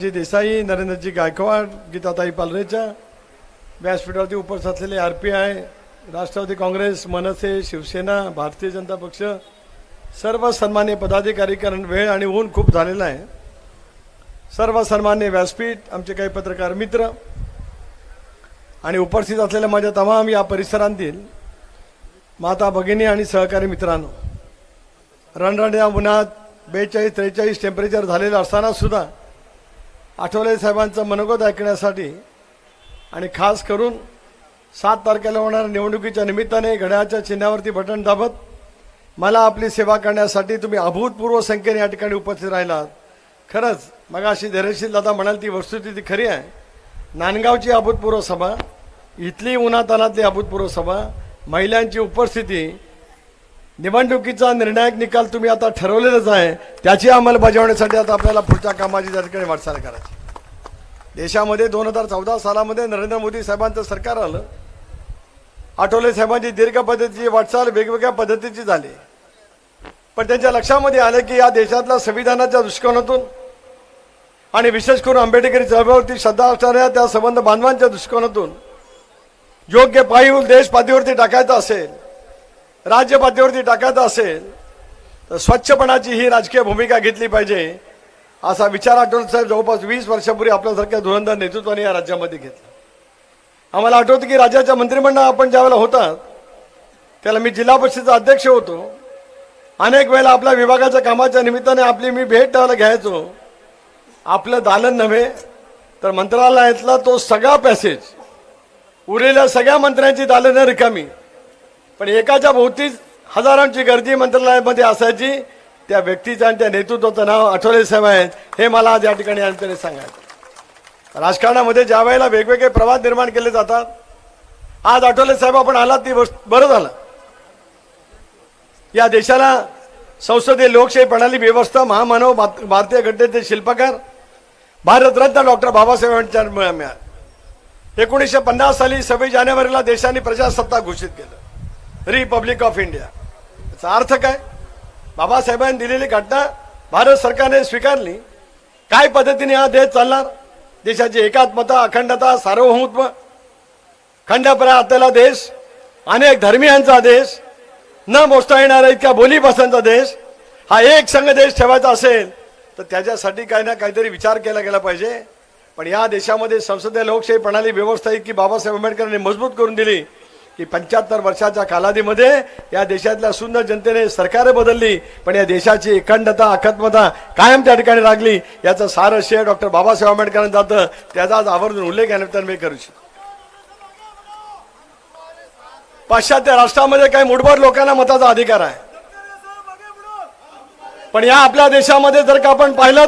जी देसाई नरेंद्रजी गायकवाड गीताताई पालरेच्या व्यासपीठावरती उपस्थित असलेले R P I Rashtrawadi Congress Manase Shiv Sena Bharatiya Janata Paksh सर्व सन्मान्य पदाधिकारी कारण वेळ आणि ऊन खूप झालेला आहे. सर्व सन्मान्य व्यासपीठ आमचे काही पत्रकार मित्र आणि उपस्थित असलेल्या माझ्या तमाम या परिसरांतील माता भगिनी आणि सहकारी मित्रांनो रणरण्या उन्हात बेचाळीस त्रेचाळीस टेम्परेचर झालेलं असताना सुद्धा आठवले साहेबांचं मनोगत ऐकण्यासाठी आणि खास करून सात तारखेला होणाऱ्या निवडणुकीच्या निमित्ताने घड्याळाच्या चिन्हावरती बटन दाबत मला आपली सेवा करण्यासाठी तुम्ही अभूतपूर्व संख्येने या ठिकाणी उपस्थित राहिलात. खरंच मग अशी धैर्यशील दादा म्हणाल ती वस्तुस्थिती खरी आहे. नांदगावची अभूतपूर्व सभा इथली उन्हातानातली अभूतपूर्व सभा महिलांची उपस्थिती निवडणुकीचा निर्णायक निकाल तुम्ही आता ठरवलेलाच आहे. त्याची अंमलबजावणीसाठी आता आपल्याला पुढच्या कामाची त्या ठिकाणी वाटचाल करायची. देशामध्ये दोन हजार चौदा सालामध्ये नरेंद्र मोदी साहेबांचं सरकार आलं. आठवले साहेबांची दीर्घ पद्धतीची वाटचाल वेगवेगळ्या पद्धतीची झाली. पण त्यांच्या लक्षामध्ये आलं की या देशातल्या संविधानाच्या दृष्टिकोनातून आणि विशेष करून आंबेडकरी चळवळीवरती श्रद्धा असणाऱ्या त्या संबंध बांधवांच्या दृष्टिकोनातून योग्य पायील देश पातळीवरती टाकायचा असेल राज्यपातळीवरती टाकायचं असेल तर स्वच्छपणाची ही राजकीय भूमिका घेतली पाहिजे असा विचार आठवण साहेब जवळपास वीस वर्षापूर्वी आपल्यासारख्या धुरंधर नेतृत्वाने या राज्यामध्ये घेतला. आम्हाला आठवतं की राज्याच्या मंत्रिमंडळ आपण ज्यावेळेला होता त्याला मी जिल्हा परिषदेचा अध्यक्ष होतो. अनेक वेळेला आपल्या विभागाच्या कामाच्या निमित्ताने आपली मी भेट त्याला घ्यायचो. आपलं दालन नव्हे तर मंत्रालयातला तो सगळा पॅसेज उरलेल्या सगळ्या मंत्र्यांची दालनं रिकामी. पण एकाच्या भोवतीच हजारांची गर्दी मंत्रालयामध्ये असायची. त्या व्यक्तीचं आणि त्या नेतृत्वाचं नाव आठवले साहेब आहेत हे मला आज या ठिकाणी यांच्याने सांगायचं राजकारणामध्ये ज्या वेळेला वेगवेगळे प्रवाद निर्माण केले जातात आज आठवले साहेब आपण आलात ती बरं झालं. या देशाला संसदीय लोकशाही प्रणाली व्यवस्था महामानव भारतीय घटनेचे शिल्पकार भारतरत्न डॉक्टर बाबासाहेब आंबेडकर मिळाले. एकोणीसशे पन्नास साली सव्वीस जानेवारीला देशाने प्रजासत्ताक घोषित केलं. रिपब्लिक ऑफ इंडिया याचा अर्थ काय? बाबासाहेबांनी दिलेली घटना भारत सरकारने स्वीकारली. काय पद्धतीने हा देश चालणार? देशाची एकात्मता अखंडता सार्वभौमत्व. खंडपरा असलेला देश अनेक धर्मियांचा देश न मोजता येणारा इतक्या बोलीपासांचा देश हा एक संघ देश ठेवायचा असेल तर त्याच्यासाठी काही ना काहीतरी विचार केला गेला पाहिजे. पण या देशामध्ये संसदीय लोकशाही प्रणाली व्यवस्था इतकी बाबासाहेब आंबेडकरांनी मजबूत करून दिली की पंच्याहत्तर वर्षाच्या कालावधीमध्ये या देशातल्या सुंदर जनतेने सरकार बदलली पण या देशाची अखंडता अखत्मता कायम त्या ठिकाणी लागली याचं सार श्रेय डॉक्टर बाबासाहेब आंबेडकरांना जातं. त्याचा आज आवर्जून उल्लेख या मी करू शकतो पाश्चात्य राष्ट्रामध्ये काही मुठभर लोकांना मताचा अधिकार आहे. पण या आपल्या देशामध्ये जर का आपण पाहिलं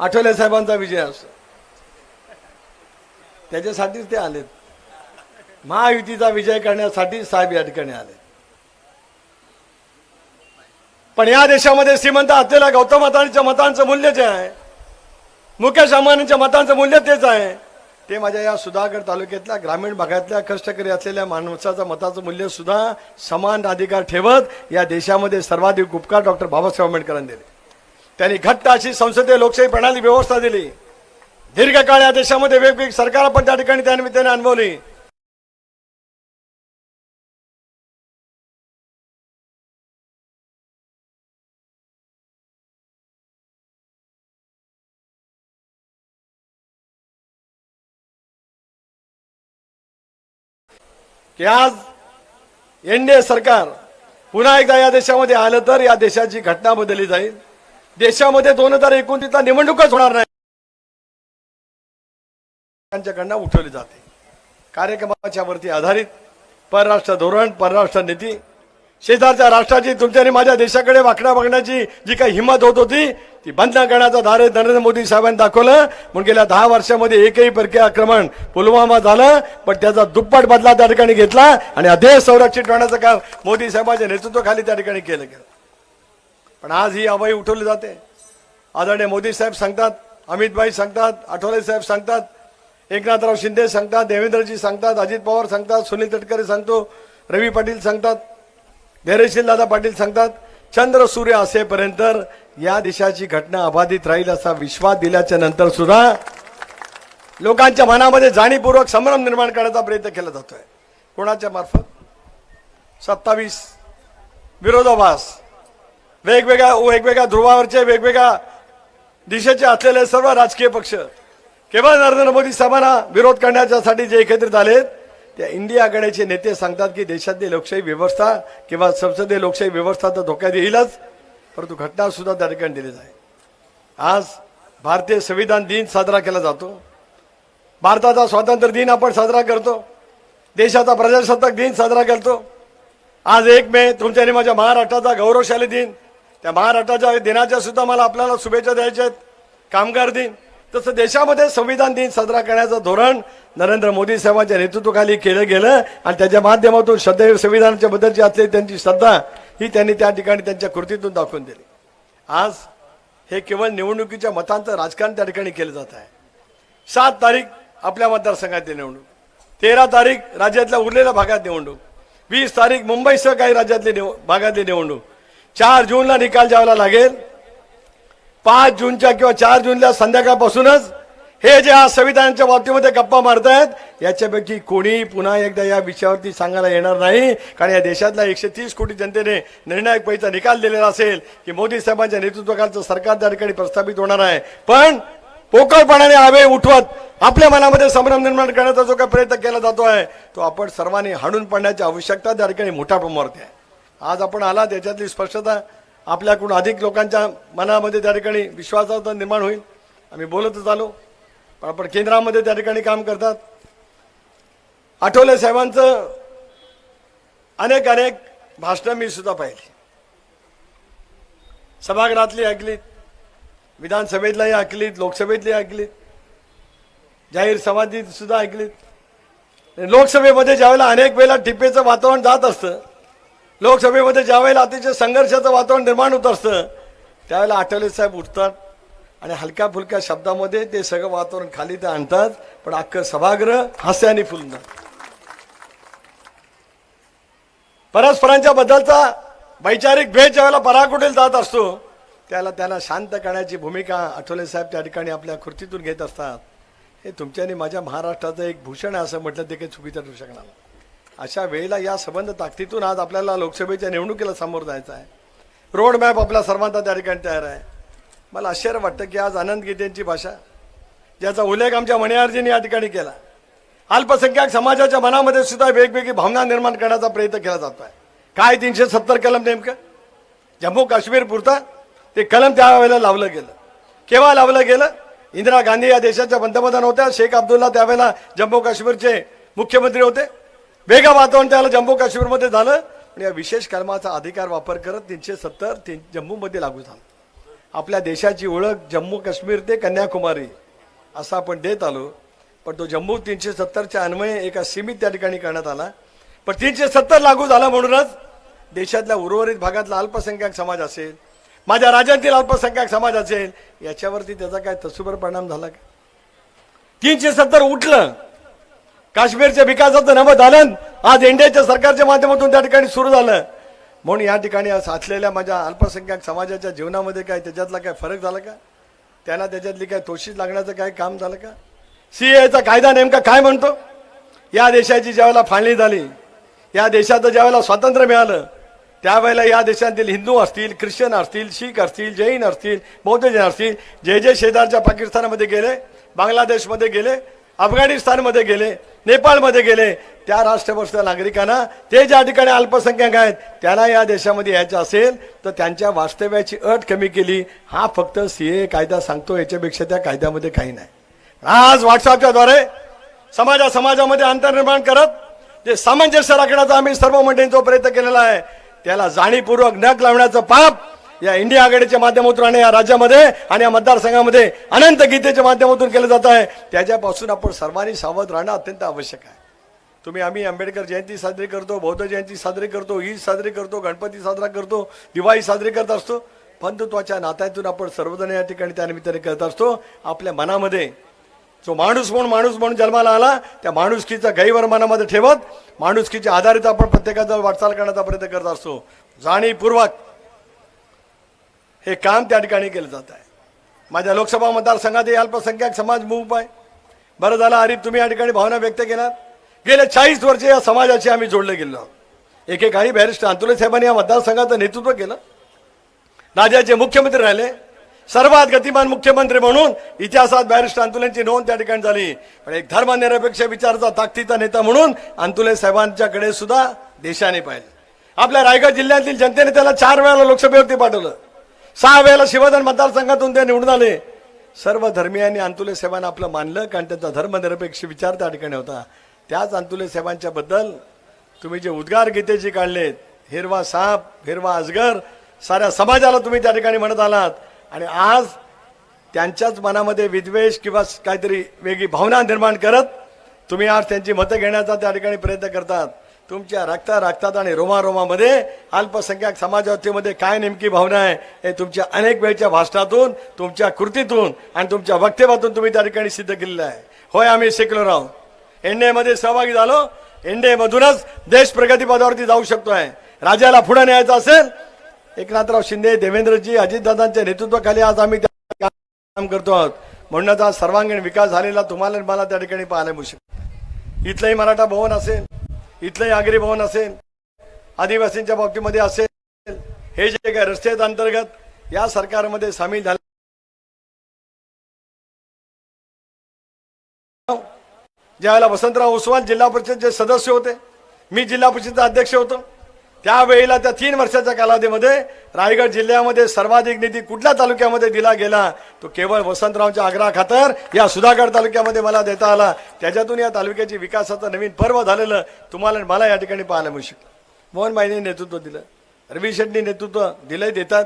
आठवले साहेबांचा विजय असतो त्याच्यासाठीच ते आलेत. महायुतीचा विजय करण्यासाठी साहेब या ठिकाणी आले पण या देशामध्ये श्रीमंत असलेल्या गौतम अदानीच्या मतांचं मूल्य जे आहे मुकेश अंबानींच्या मतांचं मूल्य तेच आहे. ते माझ्या या सुधागड तालुक्यातल्या ग्रामीण भागातल्या कष्टकरी असलेल्या माणसाचं मताचं मूल्य सुद्धा समान अधिकार ठेवत या देशामध्ये सर्वाधिक उपकार डॉक्टर बाबासाहेब आंबेडकरांनी दिले. त्यांनी घट्ट अशी संसदीय लोकशाही प्रणाली व्यवस्था दिली. दीर्घकाळ या देशामध्ये वेगवेगळी सरकार पण त्या ठिकाणी त्यानिमित्ताने अनुभवली. की आज एनडीए सरकार पुन्हा एकदा या देशामध्ये आलं तर या देशाची घटना बदलली जाईल. देशामध्ये दोन हजार एकोणतीसला निवडणूकच होणार नाही. त्यांच्याकडनं उठवली जाते. कार्यक्रमाच्या वरती आधारित परराष्ट्र धोरण परराष्ट्र नीती. शेजारच्या राष्ट्राची तुमच्या आणि माझ्या देशाकडे वाकड्या बघण्याची जी काही हिंमत होत होती ती बंद करण्याचा धारे नरेंद्र मोदी साहेबांनी दाखवलं. म्हणून गेल्या दहा वर्षामध्ये एकही परकीय आक्रमण पुलवामा झालं पण त्याचा दुप्पट बदला त्या ठिकाणी घेतला आणि अध्यक्ष संरक्षित ठेवण्याचं काम मोदी साहेबांच्या नेतृत्वाखाली त्या ठिकाणी केलं गेलं. पण आज ही अवयी उठवली जाते. आदरणीय मोदी साहेब सांगतात अमितभाई सांगतात आठवले साहेब सांगतात एकनाथराव शिंदे सांगतात देवेंद्रजी सांगतात अजित पवार सांगतात सुनील तटकरे सांगतो रवी पाटील सांगतात धैर्यशील दादा पाटील सांगतात चंद्र सूर्य असेपर्यंत या देशाची घटना अबाधित राहील असा विश्वास दिल्याच्या नंतर सुद्धा लोकांच्या मनामध्ये जाणीवपूर्वक संभ्रम निर्माण करण्याचा प्रयत्न केला जातोय. कोणाच्या मार्फत? सत्तावीस विरोधाभास. वेगवेगळ्या वेगवेगळ्या ध्रुवावरचे वेगवेगळ्या दिशेचे असलेले सर्व राजकीय पक्ष केवळ नरेंद्र मोदी साहेबांना विरोध करण्याच्यासाठी जे एकत्रित आलेत त्या इंडिया आघाडीचे नेते सांगतात की देशातली लोकशाही व्यवस्था किंवा संसदीय लोकशाही व्यवस्था तर धोक्यात येईलच परंतु घटना सुद्धा त्या ठिकाणी दिली जाईल आज भारतीय संविधान दिन साजरा केला जातो. भारताचा स्वातंत्र्य दिन आपण साजरा करतो. देशाचा प्रजासत्ताक दिन साजरा करतो. आज एक मे तुमच्या आणि माझ्या महाराष्ट्राचा गौरवशाली दिन. त्या महाराष्ट्राच्या दिनाच्या सुद्धा मला आपल्याला शुभेच्छा द्यायच्या आहेत. कामगार दिन. तसं देशामध्ये संविधान दिन साजरा करण्याचं धोरण नरेंद्र मोदी साहेबांच्या नेतृत्वाखाली केलं गेलं आणि त्याच्या माध्यमातून सदैव संविधानाच्या बद्दलची असलेली त्यांची श्रद्धा ही त्यांनी त्या ठिकाणी त्यांच्या कृतीतून दाखवून दिली. आज हे केवळ निवडणुकीच्या मतांचं राजकारण त्या ठिकाणी केलं जात आहे. सात तारीख आपल्या मतदारसंघातली निवडणूक. तेरा तारीख राज्यातल्या उरलेल्या भागात निवडणूक. वीस तारीख मुंबईसह काही राज्यातली निव भागातली निवडणूक. चार जूनला निकाल द्यावा लागेल पाच जूनच्या किंवा चार जूनला संध्याकाळपासूनच हे जे आज संविधानाच्या बाबतीमध्ये गप्पा मारतायत याच्यापैकी कोणी पुन्हा एकदा या विषयावरती सांगायला येणार नाही. कारण या देशातल्या एकशे तीस कोटी जनतेने निर्णायक पैसा निकाल दिलेला असेल की मोदी साहेबांच्या नेतृत्वाखालचं सरकार त्या ठिकाणी प्रस्थापित होणार आहे. पण पोकळपणाने हवे उठवत आपल्या मनामध्ये संभ्रम निर्माण करण्याचा जो काही प्रयत्न केला जातो आहे तो आपण सर्वांनी हाणून पडण्याची आवश्यकता त्या ठिकाणी मोठ्या प्रमाणावरती आहे. आज आपण आला त्याच्यातली स्पष्टता आपल्याकडून अधिक लोकांच्या मनामध्ये त्या ठिकाणी विश्वासाचा निर्माण होईल. आम्ही बोलतच आलो. पण आपण केंद्रामध्ये त्या ठिकाणी काम करतात. आठवले साहेबांचं अनेक अनेक भाषणं मी सुद्धा पाहिली. सभागृहातली ऐकलीत विधानसभेतलाही ऐकलीत लोकसभेतली ऐकलीत जाहीर समाधीत सुद्धा ऐकलीत. लोकसभेमध्ये ज्यावेळेला अनेक वेळेला टिपेचं वातावरण जात असतं लोकसभेमध्ये ज्यावेळेला अतिशय संघर्षाचं वातावरण निर्माण होत असतं त्यावेळेला आठवले साहेब उठतात आणि हलक्या फुलक्या शब्दामध्ये ते सगळं वातावरण खाली ते आणतात पण अख्खं सभागृह हास्याने फुलणार परस्परांच्या बद्दलचा वैचारिक भेद ज्यावेळेला पराकुटील जात असतो त्याला त्यांना शांत करण्याची भूमिका आठवले साहेब त्या ठिकाणी आपल्या खुर्चीतून घेत असतात हे तुमच्याने माझ्या महाराष्ट्राचं एक भूषण आहे असं म्हटलं ते काही चुकीचं ठरू शकणार नाही. अशा वेळेला या संबंध ताकदीतून आज आपल्याला लोकसभेच्या निवडणुकीला सामोरं जायचं आहे. रोड मॅप आपला सर्वांचा त्या ठिकाणी तयार आहे. मला आश्चर्य वाटतं की आज आनंद गीतेंची भाषा ज्याचा उल्लेख आमच्या मणिहारजींनी या ठिकाणी केला. अल्पसंख्याक समाजाच्या मनामध्ये सुद्धा वेगवेगळी भावना निर्माण करण्याचा प्रयत्न केला जातो आहे. काय तीनशे सत्तर कलम नेमकं? जम्मू काश्मीर पुरता. ते कलम त्यावेळेला लावलं गेलं. केव्हा लावलं गेलं? इंदिरा गांधी या देशाच्या पंतप्रधान होत्या. शेख अब्दुल्ला त्यावेळेला जम्मू काश्मीरचे मुख्यमंत्री होते. वेगळं वातावरण त्याला जम्मू काश्मीरमध्ये झालं आणि या विशेष कलमाचा अधिकार वापर करत तीनशे सत्तर तीन जम्मूमध्ये लागू झालं. आपल्या देशाची ओळख जम्मू काश्मीर ते कन्याकुमारी असं आपण देत आलो पण तो जम्मू तीनशे सत्तरच्या अन्वये एका सीमित त्या ठिकाणी करण्यात आला. पण तीनशे सत्तर लागू झाला म्हणूनच देशातल्या उर्वरित भागातला अल्पसंख्याक समाज असेल माझ्या राज्यातील अल्पसंख्याक समाज असेल याच्यावरती त्याचा काय तसुबर परिणाम झाला का? तीनशे सत्तर उठलं काश्मीरच्या विकासाचं नवं झालं आज इंडियाच्या सरकारच्या माध्यमातून त्या ठिकाणी सुरू झालं. म्हणून या ठिकाणी साचलेल्या माझ्या अल्पसंख्याक समाजाच्या जीवनामध्ये काय त्याच्यातला काय फरक झाला का? त्यांना त्याच्यातली काय तोशीच लागण्याचं काय काम झालं का? सीएचा कायदा नेमका काय म्हणतो? या देशाची ज्यावेळेला फाळणी झाली या देशाचं ज्यावेळेला स्वातंत्र्य मिळालं त्यावेळेला या देशातील हिंदू असतील ख्रिश्चन असतील शीख असतील जैन असतील बौद्ध जैन असतील जे जे शेजारच्या पाकिस्तानमध्ये गेले बांगलादेशमध्ये गेले अफगाणिस्तानमध्ये गेले नेपाळमध्ये गेले. त्या राष्ट्रभ्रष्ट नागरिकांना ते ज्या ठिकाणी अल्पसंख्याक आहेत त्यांना या देशामध्ये यायचं असेल तर त्यांच्या वास्तव्याची अट कमी केली. हा फक्त सी ए कायदा सांगतो याच्यापेक्षा त्या कायद्यामध्ये काही नाही. आज व्हॉट्सअपच्या द्वारे समाजा समाजामध्ये अंतर निर्माण करत जे सामंजस्य राखण्याचा आम्ही सर्व मंडळींचा प्रयत्न केलेला आहे त्याला जाणीवपूर्वक नक लावण्याचं पाप या इंडिया आघाडीच्या माध्यमातून आणि या राज्यामध्ये आणि या मतदारसंघामध्ये अनंत गीतेच्या माध्यमातून केलं जात आहे. त्याच्यापासून आपण सर्वांनी सावध राहणं अत्यंत आवश्यक आहे. तुम्ही आम्ही आंबेडकर जयंती साजरी करतो बौद्ध जयंती साजरी करतो ईद साजरी करतो गणपती साजरा करतो दिवाळी साजरी करत असतो. बंधुत्वाच्या नात्यातून आपण सर्वजण या ठिकाणी त्यानिमित्ताने करत असतो. आपल्या मनामध्ये जो माणूस म्हणून माणूस म्हणून जन्माला आला त्या माणुसकीचा गैवर मनामध्ये ठेवत माणुसकीच्या आधारित आपण प्रत्येकाचा वाटचाल करण्याचा प्रयत्न करत असतो. जाणीवपूर्वक हे काम त्या ठिकाणी केलं जात आहे. माझ्या लोकसभा मतदारसंघात अल्पसंख्याक समाज मूप आहे. बरं झालं आरिफ तुम्ही या ठिकाणी भावना व्यक्त केल्यात गेले चाळीस वर्ष या समाजाशी आम्ही जोडले गेलो. आहोत एकेकाळी बॅरिस्टर अंतुले साहेबांनी या मतदारसंघाचं नेतृत्व केलं. राज्याचे मुख्यमंत्री राहिले. सर्वात गतिमान मुख्यमंत्री म्हणून इतिहासात बॅरिस्टर अंतुलेंची नोंद त्या ठिकाणी झाली. पण एक धर्मनिरपेक्ष विचाराचा ताकदीचा नेता म्हणून अंतुले साहेबांच्याकडे सुद्धा देशाने पाहिलं. आपल्या रायगड जिल्ह्यातील जनतेने त्याला चार वेळाला लोकसभेवरती पाठवलं. सहा वेळेला शिवधन मतदारसंघातून ते निवडून आले. सर्व धर्मीयांनी अंतुले साहेबांना आपलं मानलं कारण त्यांचा धर्मनिरपेक्ष विचार त्या ठिकाणी होता. त्याच अंतुले साहेबांच्या बद्दल तुम्ही जे उद्गार गीतेची काढलेत हिरवा साप हिरवा अजगर साऱ्या समाजाला तुम्ही त्या ठिकाणी म्हणत आलात. आणि आज त्यांच्याच मनामध्ये विद्वेष किंवा काहीतरी वेगळी भावना निर्माण करत तुम्ही आज त्यांची मतं घेण्याचा त्या ठिकाणी प्रयत्न करतात. तुमच्या रक्ता रक्तात आणि रोमारोमामध्ये अल्पसंख्याक समाजावतीमध्ये काय नेमकी भावना आहे हे तुमच्या अनेक वेळच्या भाषणातून तुमच्या कृतीतून आणि तुमच्या वक्तव्यातून तुम्ही त्या ठिकाणी सिद्ध केलेलं आहे. होय आम्ही शिकलो आहोत. एनडीएमध्ये सहभागी झालो. एनडीएमधूनच देश प्रगतीपदावरती जाऊ शकतो आहे राज्याला पुढे न्यायचं असेल एकनाथराव शिंदे देवेंद्रजी अजितदादांच्या नेतृत्वाखाली आज आम्ही त्या काम करतो आहोत. म्हणूनच आज सर्वांगीण विकास झालेला तुम्हाला मला त्या ठिकाणी पाहायला मिळू शकतो. इथलंही मराठा भवन असेल. इथलंही आगरी भवन असेल आदिवासींच्या बाबतीमध्ये असेल हे जे काही रस्ते अंतर्गत या सरकारमध्ये सामील झाले. ज्यावेळेला वसंतराव ओसवाल जिल्हा परिषदचे सदस्य होते मी जिल्हा परिषदचा अध्यक्ष होतो. त्यावेळेला त्या तीन वर्षाच्या कालावधीमध्ये रायगड जिल्ह्यामध्ये सर्वाधिक निधी कुठल्या तालुक्यामध्ये दिला गेला? तो केवळ वसंतरावच्या आग्रहा खातर या सुधागड तालुक्यामध्ये मला देता आला. त्याच्यातून या तालुक्याची विकासाचं नवीन पर्व झालेलं तुम्हाला मला या ठिकाणी पाहायला मिळू शकतं. मोहन भाईने नेतृत्व दिलं. रवी शेट्टी नेतृत्व दिलंय देतात.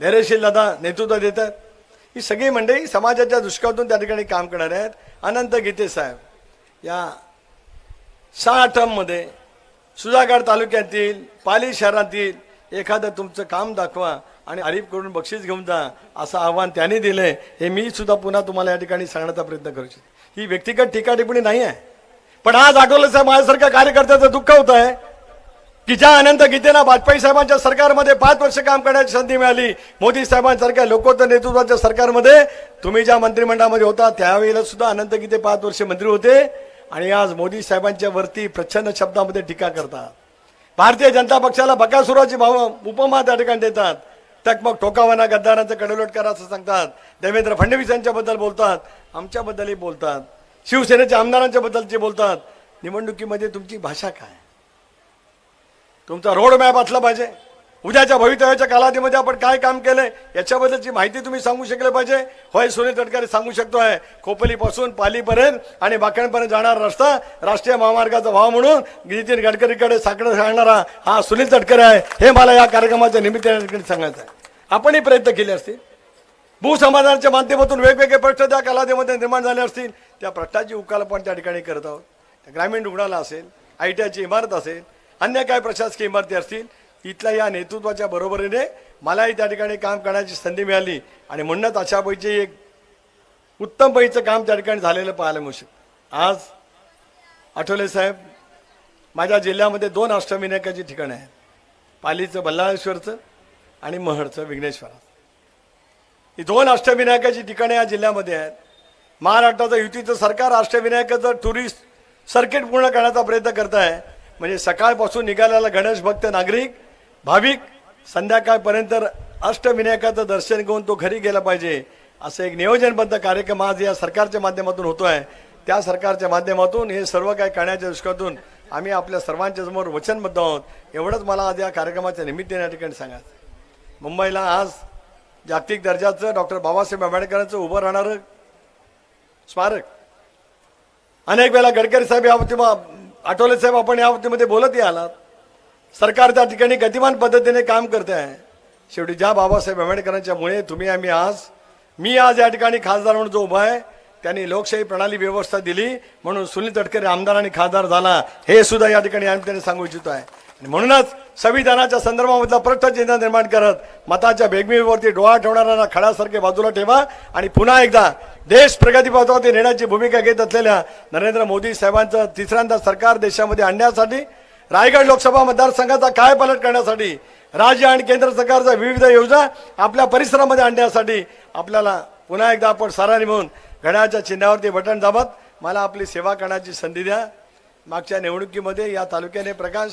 धैर्यशील दादा नेतृत्व देतात. ही सगळी मंडळी समाजाच्या दुष्काळातून त्या ठिकाणी काम करणार आहेत. अनंत गीते साहेब. या सहा टर्ममध्ये सुधागड तालुक्यातील पाली शहरातील एखादं तुमचं काम दाखवा आणि आरिफ करून बक्षीस घेऊन जा असं आव्हान त्याने दिलं आहे हे मी सुद्धा पुन्हा तुम्हाला या ठिकाणी सांगण्याचा प्रयत्न करू शकतो ही व्यक्तिगत टीका टिप्पणी नाही आहे. पण आज आठवले साहेब माझ्यासारख्या कार्यकर्त्याचं दुःख होत आहे की ज्या अनंत गीतेना वाजपेयी साहेबांच्या सरकारमध्ये पाच वर्ष काम करण्याची संधी मिळाली. मोदी साहेबांसारख्या लोकोत्तर नेतृत्वाच्या सरकारमध्ये तुम्ही ज्या मंत्रिमंडळामध्ये होता त्यावेळेला सुद्धा अनंत गीते पाच वर्ष मंत्री होते. आणि आज मोदी साहेबांच्या वरती प्रचंड शब्दामध्ये टीका करतात. भारतीय जनता पक्षाला बकासुराची भाव उपमा त्या ठिकाणी देतात. त्यात मग टोकावाना गद्दारांचं कडलोट करा असं सांगतात. देवेंद्र फडणवीस यांच्याबद्दल बोलतात. आमच्याबद्दलही बोलतात. शिवसेनेच्या आमदारांच्या बद्दलचे बोलतात. निवडणुकीमध्ये तुमची भाषा काय? तुमचा रोड मॅप असला पाहिजे. उद्याच्या भवितव्याच्या कालावधीमध्ये आपण काय काम केलंय याच्याबद्दलची माहिती तुम्ही सांगू शकले पाहिजे. होय सुनील तटकरे सांगू शकतो आहे खोपलीपासून पालीपर्यंत आणि बाकणपर्यंत जाणारा रस्ता राष्ट्रीय महामार्गाचा भाव म्हणून नितीन गडकरीकडे साकडं सांगणारा हा सुनील तटकरे आहे. हे मला या कार्यक्रमाच्या निमित्ताने सांगायचं आहे. आपणही प्रयत्न केले असतील. भूसमाधानाच्या माध्यमातून वेगवेगळे प्रश्न त्या कालावधीमध्ये निर्माण झाले असतील. त्या प्रश्नाची उकाल आपण त्या ठिकाणी करत आहोत. ग्रामीण रुग्णालय असेल आय टी आयची इमारत असेल अन्य काय प्रशासकीय इमारती असतील इथल्या या नेतृत्वाच्या बरोबरीने मलाही त्या ठिकाणी काम करण्याची संधी मिळाली. आणि म्हणूनच अशा पैकी एक उत्तम पैचं काम त्या ठिकाणी झालेलं पाहायला मिळू शकतं. आज आठवले साहेब माझ्या जिल्ह्यामध्ये दोन अष्टविनायकाची ठिकाणं आहेत. पालीचं बल्लाळेश्वरचं आणि महडचं विघ्नेश्वराचं. ही दोन अष्टविनायकाची ठिकाणं या जिल्ह्यामध्ये आहेत. महाराष्ट्राचं युतीचं सरकार अष्टविनायकाचं टुरिस्ट सर्किट पूर्ण करण्याचा प्रयत्न करत आहे. म्हणजे सकाळपासून निघालेला गणेश भक्त नागरिक भाविक संध्याकाळपर्यंत अष्टविनायकाचं दर्शन घेऊन तो घरी गेला पाहिजे असं एक नियोजनबद्ध कार्यक्रम आज या सरकारच्या माध्यमातून होतो आहे त्या सरकारच्या माध्यमातून हे सर्व काही करण्याच्या दृष्टीतून आम्ही आपल्या सर्वांच्या समोर वचनबद्ध आहोत. एवढंच मला आज या कार्यक्रमाच्या निमित्ताने या ठिकाणी सांगायचं मुंबईला आज जागतिक दर्जाचं डॉक्टर बाबासाहेब आंबेडकरांचं उभं राहणारं स्मारक. अनेक वेळा गडकरी साहेब या बाबतीत आठवले साहेब आपण या बाबतीमध्ये बोलतही आलात सरकार त्या ठिकाणी गतिमान पद्धतीने काम करते आहे. शेवटी ज्या बाबासाहेब आंबेडकरांच्या मुळे तुम्ही आम्ही आज मी आज या ठिकाणी खासदार म्हणून जो उभा आहे त्यांनी लोकशाही प्रणाली व्यवस्था दिली म्हणून सुनील तटकरे आमदार आणि खासदार झाला हे सुद्धा या ठिकाणी आम्ही त्यांनी सांगू इच्छितो आहे. आणि म्हणूनच संविधानाच्या संदर्भामधला प्रश्न चिन्ह निर्माण करत मताच्या बेगमीवरती डोळा ठेवणाऱ्यांना खड्यासारखे बाजूला ठेवा आणि पुन्हा एकदा देश प्रगतीपथावरती नेण्याची भूमिका घेत असलेल्या नरेंद्र मोदी साहेबांचं तिसऱ्यांदा सरकार देशामध्ये आणण्यासाठी रायगड लोकसभा मतदारसंघाचा काय पालट करण्यासाठी राज्य आणि केंद्र सरकारच्या विविध योजना आपल्या परिसरामध्ये आणण्यासाठी आपल्याला पुन्हा एकदा आपण साराने म्हणून घड्याच्या चिन्हावरती बटन दाबत मला आपली सेवा करण्याची संधी द्या. मागच्या निवडणुकीमध्ये या तालुक्याने प्रकाश